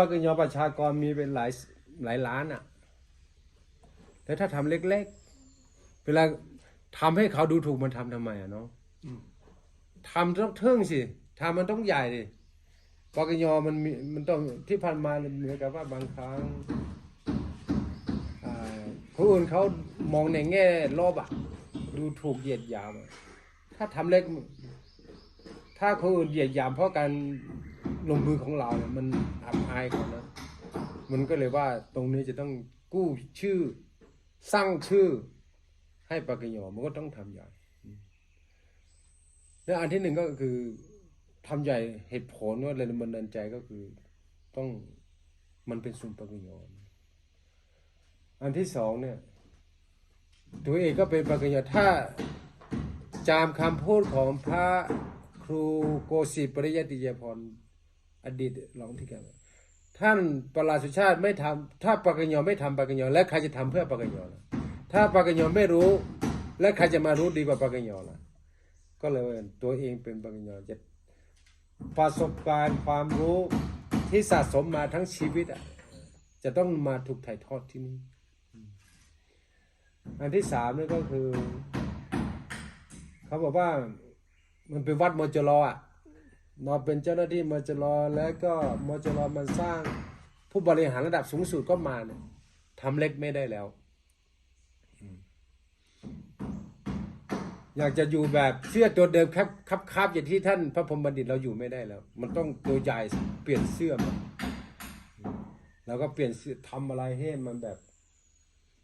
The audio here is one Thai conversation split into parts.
ปกยอประชากรมีเป็นหลายหลายล้านอะแต่ถ้าทำเล็ก ๆ เวลาทำให้เขาดูถูกมันทำทำไมอะเนาะทำต้องเทิงสิทำมันต้องใหญ่ดิปกยอมันมีมันต้องที่ผ่านมาเหมือนกับว่าบางครั้งอ่าคนอื่นเขามองในแง่ลบอะดูถูกเหยียดหยาม ถ้าทำเล็ก ถ้าคนอื่นเหยียดหยามเพราะการ ลงมือของเราเนี่ยมันอับอายเขานะมันก็เลยว่าตรงนี้จะต้องกู้ชื่อ สร้างชื่อ ให้ปากกยอมันก็ต้องทำใหญ่และอันที่หนึ่งก็คือทำใหญ่เหตุผลว่าแรงบันดาลใจก็คือต้องมันเป็นสุนปากกยออันที่สองเนี่ย ตัวเองก็เป็นปากกยอถ้าจามคำพูดของพระครูโกศิปริยติยพร อดีตรองที่การท่านประหลาดสุชาติไม่ทำถ้าปากกยอไม่ทำปากกยอและใครจะทำเพื่อปากกยอล่ะถ้าปากกยอไม่รู้ และใครจะมารู้ดีกว่าปากกยอล่ะ ก็เลยตัวเองเป็นปากกยอจะประสบการณ์ความรู้ที่สะสมมาทั้งชีวิตอะจะต้องมาถูกถ่ายทอดที่นี่ อันที่สามนี่ก็คือ เขาบอกว่ามันเป็นวัดมจรอะ มาเป็นเจ้าหน้าที่มจรแล้วก็มจรมันสร้างผู้บริหารระดับสูงสุดก็มาเนี่ยทำเล็กไม่ได้แล้ว อยากจะอยู่แบบเสื้อตัวเดิมครับครับครับอย่างที่ท่านพระพรหมบัณฑิตเราอยู่ไม่ได้แล้ว มันต้องตัวใหญ่เปลี่ยนเสื้อมาแล้วก็เปลี่ยนเสื้อทำอะไรให้มันแบบ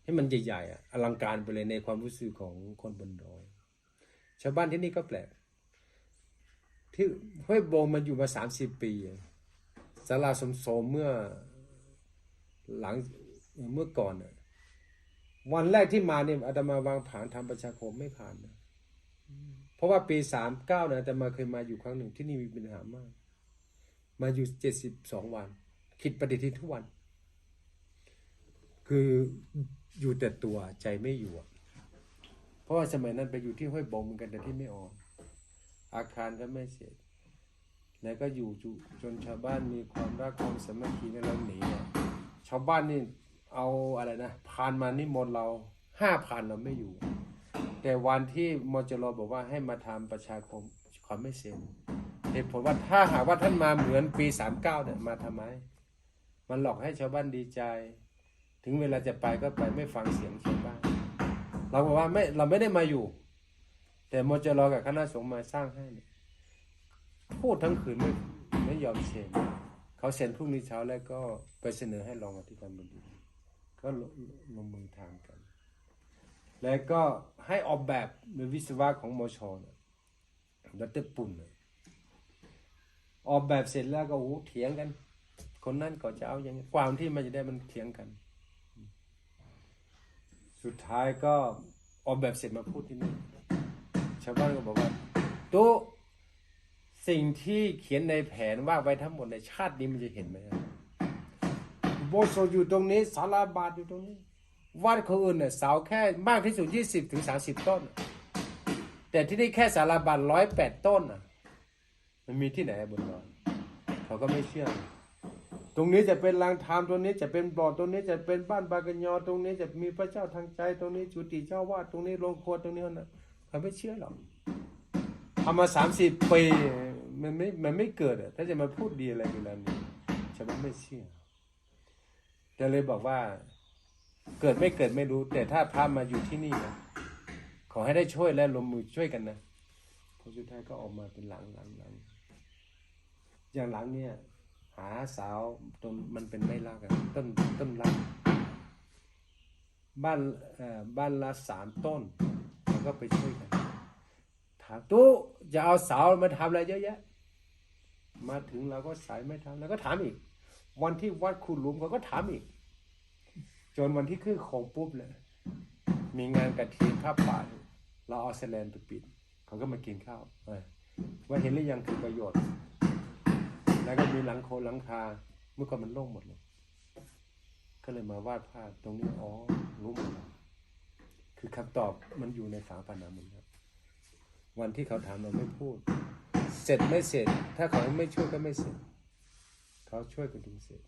ให้มันใหญ่ๆอะอลังการไปเลยในความรู้สึกของคนบนดอยชาวบ้านที่นี่ก็แปลก ที่ห้วยโบงมันอยู่มาสามสิบปีอะศาลาสมโสมเมื่อหลังเมื่อก่อนวันแรกที่มาเนี่ยอาตมาวางผานทำประชาคมไม่ผ่านนะเพราะว่าปีสามเก้านะอาตมาเคยมาอยู่ครั้งหนึ่งที่นี่มีปัญหามาก มาอยู่เจ็ดสิบสองวัน คิดปฏิทินทุกวัน คืออยู่แต่ตัวใจไม่อยู่เพราะว่าสมัยนั้นไปอยู่ที่ห้วยบงเหมือนกันแต่ที่ไม่ออก อาคารก็ไม่เสร็จแล้วก็อยู่จนชาวบ้านมีความรักความสามัคคีกันเราหนีอะชาวบ้านนี่เอาอะไรนะพานมานิมนต์เราห้าพันเราไม่อยู่ แต่วันที่มจรบอกว่าให้มาทำประชาคมขอไม่เซ็นเหตุผลว่าถ้าหากว่าท่านมาเหมือนปีสามเก้าเนี่ยมาทำไม มันหลอกให้ชาวบ้านดีใจ ถึงเวลาจะไปก็ไปไม่ฟังเสียงชาวบ้านเราบอกว่าไม่เราไม่ได้มาอยู่ แต่มจรกับคณะสงฆ์มาสร้างให้เนี่ยพูดทั้งคืนไม่ไม่ยอมเซ็นเขาเซ็นพรุ่งนี้เช้าแล้วก็ไปเสนอให้รองอธิการบดีก็ลงมือทำกัน แล้วก็ให้ออกแบบเป็นวิศวะของมชเนี่ยรัตปุ่นออกแบบเสร็จแล้วก็โอ้เถียงกัน คนนั้นก็จะเอาอย่างนี้ความที่มันจะได้มันเถียงกัน สุดท้ายก็ออกแบบเสร็จมาพูดที่นี่ ชาวบ้านก็บอกว่าตุ๊สิ่งที่เขียนในแผนว่าไว้ทั้งหมดในชาตินี้มันจะเห็นไหมโบสถ์อยู่ตรงนี้ศาลาบาทอยู่ตรงนี้วัดคนอื่นเนี่ยเสาแค่มากที่สุดยี่สิบถึงสาสิบต้น แต่ที่นี่แค่ศาลาบาทร้อยแปดต้นอะ มันมีที่ไหนบนดอยเขาก็ไม่เชื่อ ตรงนี้จะเป็นลางทามตรงนี้จะเป็นบ่อตรงนี้จะเป็นบ้านบากันยอตรงนี้จะมีพระเจ้าทางใจ ตรงนี้จุติเจ้าวาดตรงนี้โรงครัวตรงนี้นะ เขาไม่เชื่อหรอกทำมาสามสิบปีมันไม่มันไม่เกิดอะถ้าจะมาพูดดีอะไรกันแล้วนี้ชาวบ้านไม่เชื่อแต่เลยบอกว่า เกิดไม่เกิดไม่รู้ แต่ถ้าพามาอยู่ที่นี่นะขอให้ได้ช่วยและลงมือช่วยกันนะผลสุดท้ายก็ออกมาเป็นหลังหลังหลังอย่างหลังเนี่ย หาสาวต้นมันเป็นไม่รักอะต้นต้นรักบ้านเอ่อบ้านละสามต้นเราก็ไปช่วยกันามตู้จะเอาเสามาทำอะไรเยอะแยะ มาถึงเราก็สายไม่ทำแล้วก็ถามอีก วันที่วัดขุดหลุมเขาก็ถามอีก จนวันที่ขึ้นของปุ๊บเลยมีงานกระถิ่นผ้าป่าเราเอาแสลนไปปิด เขาก็มากินข้าวว่าเห็นหรือยังคือประโยชน์ แล้วก็มีหลังโคหลังคา เมื่อก่อนมันโล่งหมดเลย ก็เลยมาวาดภาพตรงนี้อ๋อรู้หมดแล้วคือคำตอบมันอยู่ในฝาผนังหมดแล้ว วันที่เขาถามเราไม่พูด เสร็จไม่เสร็จ ถ้าเขาไม่ช่วยก็ไม่เสร็จ เขาช่วยก็ถึงเสร็จ